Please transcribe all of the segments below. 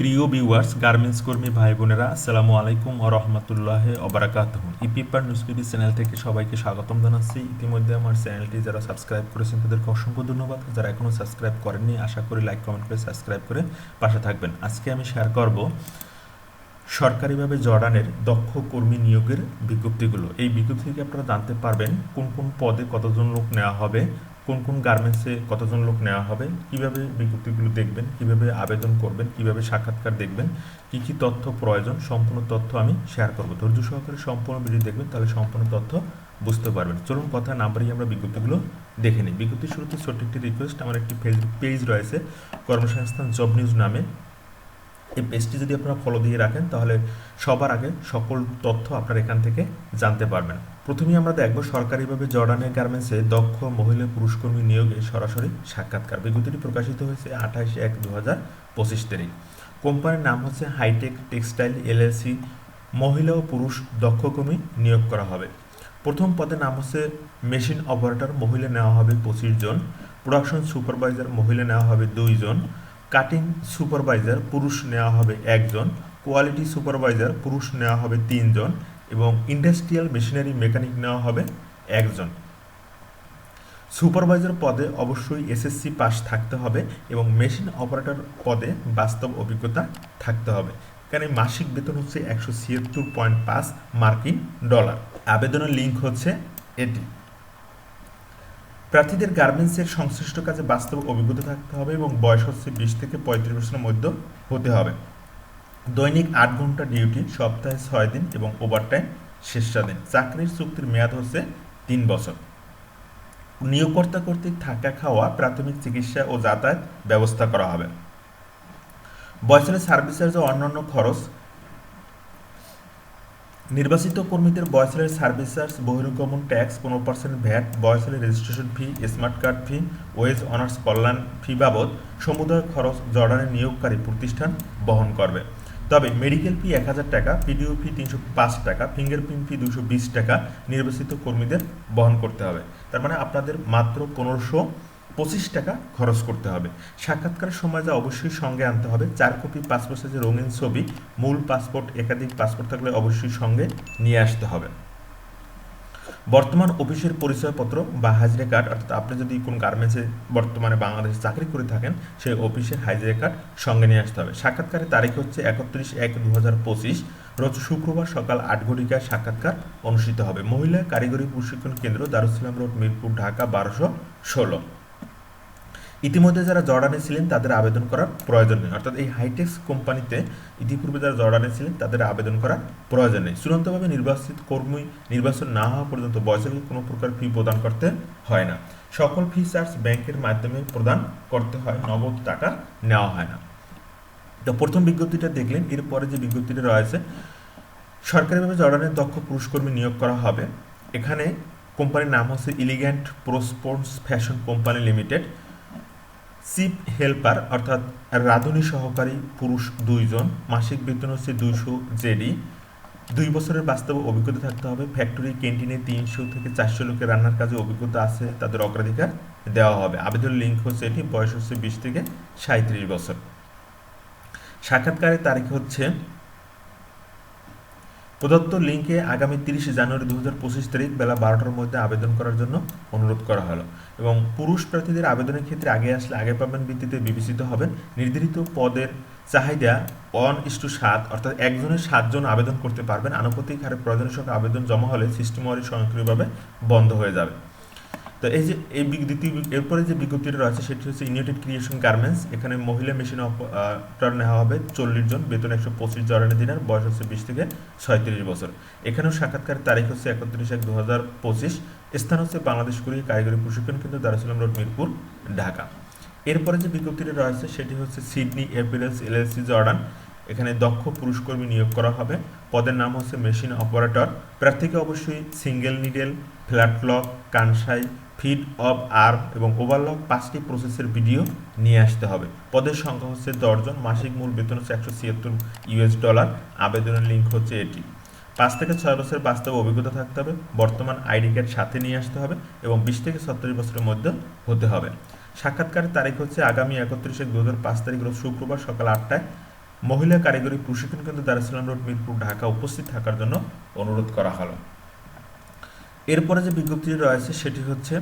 প্রিয় viewers garments কর্মী ভাই বোনেরা, আসসালামু আলাইকুম ও রহমতুল্লাহ অবরাকাত ePaper news B D channel থেকে সবাইকে স্বাগতম জানাচ্ছি। ইতিমধ্যে আমার চ্যানেলটি যারা সাবস্ক্রাইব করেছেন, তাদেরকে অসংখ্য ধন্যবাদ। যারা এখনও সাবস্ক্রাইব করেননি, আশা করি লাইক কমেন্ট করে সাবস্ক্রাইব করে পাশে থাকবেন। আজকে আমি শেয়ার করব সরকারিভাবে জর্ডানের দক্ষ কর্মী নিয়োগের বিজ্ঞপ্তিগুলো। এই বিজ্ঞপ্তি থেকে আপনারা জানতে পারবেন? কোন কোন পদে কতজন লোক নেওয়া হবে? কোন কোন গার্মেন্টসে কতজন লোক নেওয়া হবে, কীভাবে বিজ্ঞপ্তিগুলো দেখবেন, কীভাবে আবেদন করবেন, কীভাবে সাক্ষাৎকার দেখবেন, কি কি তথ্য প্রয়োজন, সম্পূর্ণ তথ্য আমি শেয়ার করব। ধৈর্য সহকারে সম্পূর্ণ ভিডিও দেখবেন, তাহলে সম্পূর্ণ তথ্য বুঝতে পারবেন। চলুন কথা না বাড়িয়ে আমরা বিজ্ঞপ্তিগুলো দেখে নিই। বিজ্ঞপ্তির শুরুতে ছোট্ট একটি রিকোয়েস্ট আমার একটি ফেসবুক পেজ রয়েছে, কর্মসংস্থান জব নিউজ নামে। এই পেজটি যদি আপনারা ফলো দিয়ে রাখেন, তাহলে সবার আগে সকল তথ্য আপনারা এখান থেকে জানতে পারবেন। প্রথমেই আমরা দেখব সরকারিভাবে জর্ডানের গার্মেন্টসে দক্ষ মহিলা পুরুষকর্মী নিয়োগে সরাসরি সাক্ষাৎকার। বিজ্ঞপ্তিটি প্রকাশিত হয়েছে আঠাশ এক দু হাজার পঁচিশ তারিখ। কোম্পানির নাম হচ্ছে হাইটেক টেক্সটাইল এলএলসি মহিলা ও পুরুষ দক্ষ কর্মী নিয়োগ করা হবে। প্রথম পদের নাম হচ্ছে মেশিন অপারেটর। মহিলা নেওয়া হবে পঁচিশ জন। প্রোডাকশন সুপারভাইজার মহিলা নেওয়া হবে দুইজন কাটিং সুপারভাইজার পুরুষ নেওয়া হবে একজন কোয়ালিটি সুপারভাইজার পুরুষ নেওয়া হবে তিনজন এবং ইন্ডাস্ট্রিয়াল মেশিনারি মেকানিক নেওয়া হবে একজন। সুপারভাইজার পদে অবশ্যই এসএসসি পাস থাকতে হবে এবং মেশিন অপারেটর পদে বাস্তব অভিজ্ঞতা থাকতে হবে। এখানে মাসিক বেতন হচ্ছে একশো ছিয়াত্তর পয়েন্ট পাঁচ মার্কিন ডলার। আবেদনের লিঙ্ক হচ্ছে এটি। প্রার্থীদের গার্মেন্টসের সংশ্লিষ্ট কাজে বাস্তব অভিজ্ঞতা থাকতে হবে এবং বয়স হচ্ছে বিশ থেকে পঁয়ত্রিশ বছরের মধ্যে হতে হবে। দৈনিক আট ঘণ্টা ডিউটি, সপ্তাহে ছয় দিন এবং ওভারটাইম শেষাদিন চাকরির চুক্তির মেয়াদ হচ্ছে তিন বছর। নিয়োগকর্তা কর্তৃক থাকা খাওয়া, প্রাথমিক চিকিৎসা ও যাতায়াত ব্যবস্থা করা হবে। বয়সের সার্ভিস চার্জ ও অন্যান্য খরচ নির্বাচিত কর্মীদের বয়সের সার্ভিস চার্জ বহির্গমন ট্যাক্স, পনেরো পার্সেন্ট ভ্যাট বয়সের registration fee, smart card fee, wage earners কল্যাণ ফি বাবদ সমুদায় খরচ জর্ডানের নিয়োগকারী প্রতিষ্ঠান বহন করবে। তবে মেডিকেল ফি এক হাজার টাকা, পিডিও ফি তিনশো পাঁচ টাকা, ফিঙ্গারপ্রিন্ট ফি দুশো বিশ টাকা নির্বাচিত কর্মীদের বহন করতে হবে। তার মানে আপনাদের মাত্র পনেরোশো পঁচিশ টাকা খরচ করতে হবে। সাক্ষাৎকারের সময় যা অবশ্যই সঙ্গে আনতে হবে। চার কপি পাসপোর্ট সাইজের রঙিন ছবি, মূল পাসপোর্ট একাধিক পাসপোর্ট থাকলে অবশ্যই সঙ্গে নিয়ে আসতে হবে। বর্তমান অফিসের পরিচয়পত্র বা হাজিরা কার্ড অর্থাৎ আপনি যদি কোন গার্মেন্টসে বর্তমানে বাংলাদেশে চাকরি করে থাকেন, সেই অফিসের হাজিরা কার্ড সঙ্গে নিয়ে আসতে হবে। সাক্ষাৎকারের তারিখ হচ্ছে একত্রিশ এক দু হাজার পঁচিশ। রোজ শুক্রবার সকাল আট ঘটিকায় সাক্ষাৎকার অনুষ্ঠিত হবে। মহিলা কারিগরি প্রশিক্ষণ কেন্দ্র দারুসালাম রোড, মিরপুর, ঢাকা, বারোশো ষোলো। ইতিমধ্যে যারা জর্ডানে ছিলেন, তাদের আবেদন করার প্রয়োজন নেই। অর্থাৎ এই হাইটেক্স কোম্পানিতে ইতিপূর্বে যারা জর্ডানে ছিলেন, তাদের আবেদন করার প্রয়োজন নেই। চূড়ান্তভাবে নির্বাচিত কর্মী নির্বাচন না হওয়া পর্যন্ত বয়সের কোনো প্রকার ফি প্রদান করতে হয় না। সকল ফি চার্জ ব্যাংকের মাধ্যমে প্রদান করতে হয়, নগদ টাকা নেওয়া হয় না। তো প্রথম বিজ্ঞপ্তিটা দেখলেন, এরপরে যে বিজ্ঞপ্তিটা রয়েছে, সরকারিভাবে জর্ডানের দক্ষ পুরুষকর্মী নিয়োগ করা হবে। এখানে কোম্পানির নাম হচ্ছে Elegant Prosports Fashion Company Limited chief helper অর্থাৎ রাঁধুনি সহকারী পুরুষ দুইজন, মাসিক বেতন হচ্ছে দুইশো জেডি। দুই বছরের বাস্তব অভিজ্ঞতা থাকতে হবে। ফ্যাক্টরি, ক্যান্টিনে তিনশো থেকে চারশো লোকের রান্নার কাজে অভিজ্ঞতা আছে, তাদের অগ্রাধিকার দেওয়া হবে। আবেদন লিঙ্ক হচ্ছে এটি, বয়স হচ্ছে বিশ থেকে সাঁত্রিশ বছর। সাক্ষাৎকারের তারিখ হচ্ছে প্রদত্ত লিঙ্কে আগামী তিরিশে জানুয়ারি দু হাজার পঁচিশ তারিখ বেলা বারোটার মধ্যে আবেদন করার জন্য অনুরোধ করা হলো এবং পুরুষ প্রার্থীদের আবেদনের ক্ষেত্রে আগে আসলে আগে পাবেন ভিত্তিতে বিবেচিত হবেন নির্ধারিত পদের চাহিদা ওয়ান ইস টু সাত, অর্থাৎ একজনের সাতজন আবেদন করতে পারবেন। আনুপাতিক হারে প্রয়োজনীয় সঙ্গে আবেদন জমা হলে সিস্টেমওয়ারি স্বয়ংক্রিয়ভাবে বন্ধ হয়ে যাবে। তো এই যে, এই দ্বিতীয় এরপরে যে বিজ্ঞপ্তিটা রয়েছে, সেটি হচ্ছে ইউনাইটেড ক্রিয়েশন গার্মেন্টস এখানে মহিলা মেশিন অপারেটর নেওয়া হবে চল্লিশ জন, বেতন একশো পঁচিশ জরানি দিনের, বয়স হচ্ছে বিশ থেকে ছয়ত্রিশ বছর। এখানেও সাক্ষাৎকারের তারিখ হচ্ছে একত্রিশ এক দু হাজার পঁচিশ। স্থান হচ্ছে বাংলাদেশ কুড়ি কারিগরি প্রশিক্ষণ কেন্দ্র, দারুসালাম রোড, মিরপুর, ঢাকা। এরপরে যে বিজ্ঞপ্তিটা রয়েছে, সেটি হচ্ছে সিডনি এপিএলস এলএলসি জর্ডান এখানে দক্ষ পুরুষকর্মী নিয়োগ করা হবে। পদের নাম হচ্ছে মেশিন অপারেটর প্রার্থীকে অবশ্যই single needle flat lock Kansai feed of arm এবং ওভারলক পাঁচটি প্রসেসের ভিডিও নিয়ে আসতে হবে। পদের সংখ্যা হচ্ছে দশজন, মাসিক মূল বেতন হচ্ছে একশো ছিয়াত্তর ইউএস ডলার আবেদনের লিঙ্ক হচ্ছে এটি। পাঁচ থেকে ছয় বছরের বাস্তব অভিজ্ঞতা থাকতে হবে, বর্তমান আইডি কার্ড সাথে নিয়ে আসতে হবে এবং বিশ থেকে সত্তর বছরের মধ্যে হতে হবে। সাক্ষাৎকারের তারিখ হচ্ছে আগামী একত্রিশে দু হাজার পাঁচ তারিখ রোজ শুক্রবার সকাল আটটায়। মহিলা কারিগরি প্রশিক্ষণ কেন্দ্র দারুসালাম রোড মিরপুর, ঢাকা উপস্থিত থাকার জন্য অনুরোধ করা হলো। এরপরে যে বিজ্ঞপ্তি রয়েছে, সেটি হচ্ছে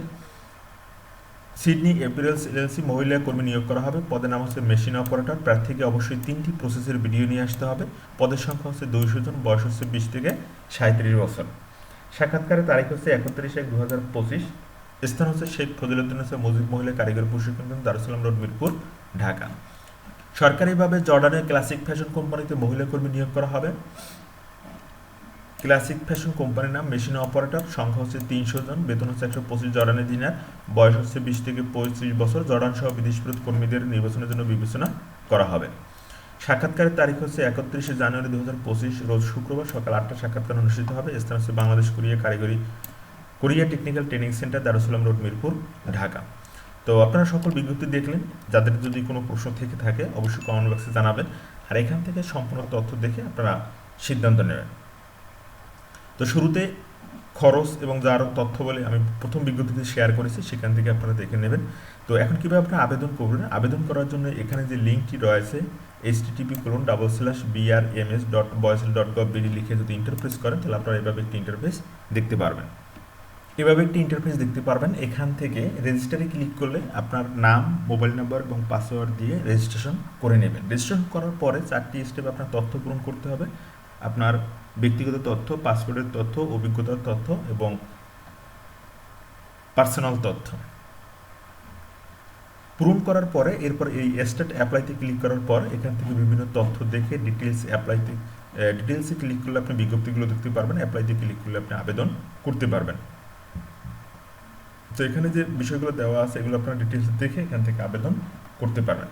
সিডনি এপিরেলস এলএলসি মহিলা কর্মী নিয়োগ করা হবে। পদের নাম হচ্ছে মেশিন অপারেটর প্রার্থীকে অবশ্যই তিনটি প্রসেসের ভিডিও নিয়ে আসতে হবে। পদের সংখ্যা হচ্ছে দুইশো জন, বয়স হচ্ছে বিশ থেকে সাঁত্রিশ বছর। সাক্ষাৎকারের তারিখ হচ্ছে একত্রিশ এক দু হাজার পঁচিশ। স্থান হচ্ছে শেখ ফজিলুদ্দিন মজিদ মহিলা কারিগরি প্রশিক্ষণ কেন্দ্র দারুসালাম রোড, মিরপুর, ঢাকা। সরকারিভাবে জর্ডানের ক্লাসিক ফ্যাশন কোম্পানিতে মহিলা কর্মী নিয়োগ করা হবে। ক্লাসিক ফ্যাশন কোম্পানির নাম মেশিন অপারেটর। সংখ্যা হচ্ছে তিনশো জন। বেতন হচ্ছে একশো পঁচিশ জর্ডানের দিনার। বয়স হচ্ছে বিশ থেকে পঁয়ত্রিশ বছর। জর্ডান সহ বিদেশ ফেরত কর্মীদের নির্বাচনের জন্য বিবেচনা করা হবে। সাক্ষাৎকারের তারিখ হচ্ছে একত্রিশে জানুয়ারি দু হাজার পঁচিশ, রোজ শুক্রবার সকাল আটটা সাক্ষাৎকার অনুষ্ঠিত হবে। স্থান হচ্ছে বাংলাদেশ কোরিয়া কারিগরি Korea technical training centre, Darussalam road, Mirpur, Dhaka. তো আপনারা সকল বিজ্ঞপ্তি দেখলেন। যাদের যদি কোনো প্রশ্ন থেকে থাকে, অবশ্যই কমেন্ট বক্সে জানাবেন। আর এখান থেকে সম্পূর্ণ তথ্য দেখে আপনারা সিদ্ধান্ত নেবেন। তো শুরুতে খরচ এবং যার তথ্য বলে আমি প্রথম বিজ্ঞপ্তিতে শেয়ার করেছি, সেখান থেকে আপনারা দেখে নেবেন। তো এখন কীভাবে আপনারা আবেদন করবেন? আবেদন করার জন্য এখানে যে লিঙ্কটি রয়েছে H TP colon double slash BRMS dot BOESL dot gov BD লিখে যদি ইন্টারফেস করেন, তাহলে আপনারা এভাবে একটি ইন্টারফেস দেখতে পারবেন। এভাবে একটি ইন্টারফেস দেখতে পারবেন। এখান থেকে রেজিস্টারে ক্লিক করলে আপনার নাম মোবাইল নাম্বার এবং পাসওয়ার্ড দিয়ে রেজিস্ট্রেশন করে নেবেন। রেজিস্ট্রেশন করার পরে চারটি স্টেপ আপনার তথ্য পূরণ করতে হবে। আপনার ব্যক্তিগত তথ্য, পাসপোর্টের তথ্য, অভিজ্ঞতার তথ্য এবং পার্সোনাল তথ্য। পূরণ করার পরে, এরপর এই স্টেট অ্যাপ্লাইতে ক্লিক করার পর, এখান থেকে বিভিন্ন তথ্য দেখে ডিটেলস অ্যাপ্লাইতে ডিটেলসে ক্লিক করলে আপনি বিজ্ঞপ্তিগুলো দেখতে পারবেন অ্যাপ্লাইতে ক্লিক করলে আপনি আবেদন করতে পারবেন। তো এখানে যে বিষয়গুলো দেওয়া আছে, এগুলো আপনারা ডিটেলস দেখে এখান থেকে আবেদন করতে পারবেন।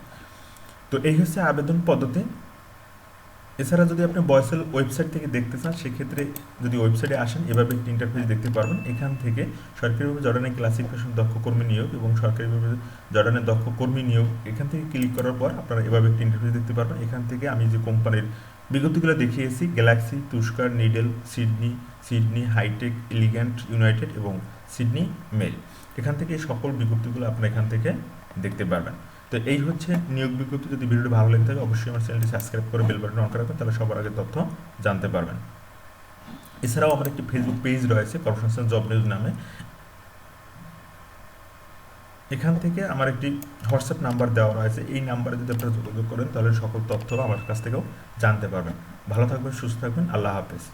তো এই হচ্ছে আবেদন পদ্ধতি। এছাড়া যদি আপনি বয়সেল ওয়েবসাইট থেকে দেখতে চান, সেক্ষেত্রে যদি ওয়েবসাইটে আসেন, এভাবে একটি ইন্টারফেস দেখতে পারবেন। এখান থেকে সরকারিভাবে জর্ডানের ক্লাসিফিকেশন দক্ষ কর্মী নিয়োগ এবং সরকারিভাবে জর্ডানের দক্ষ কর্মী নিয়োগ। এখান থেকে ক্লিক করার পর আপনারা এভাবে একটি ইন্টারফেস দেখতে পারবেন। এখান থেকে আমি যে কোম্পানির বিজ্ঞপ্তিগুলো দেখিয়েছি Galaxy Tusker Needle Sydney Sydney Hitech Elegant United এবং সিডনি মেল এখান থেকে সকল বিজ্ঞপ্তিগুলো আপনারা এখান থেকে দেখতে পারবেন। তো এই হচ্ছে নিয়োগ বিজ্ঞপ্তি। যদি ভিডিওটি ভালো লেগে থাকে, অবশ্যই আমার চ্যানেলটি সাবস্ক্রাইব করে বেল বাটন অন করে রাখবেন, তাহলে সবার আগে তথ্য জানতে পারবেন। এছাড়াও আমার একটি ফেসবুক পেজ রয়েছে কর্পোরেশন জব নিউজ নামে। এখান থেকে আমার একটি হোয়াটসঅ্যাপ নাম্বার দেওয়া রয়েছে। এই নাম্বারে যদি আপনারা যোগাযোগ করেন, তাহলে সকল তথ্য আমার কাছ থেকেও জানতে পারবেন। ভালো থাকবেন, সুস্থ থাকবেন, আল্লাহ হাফেজ।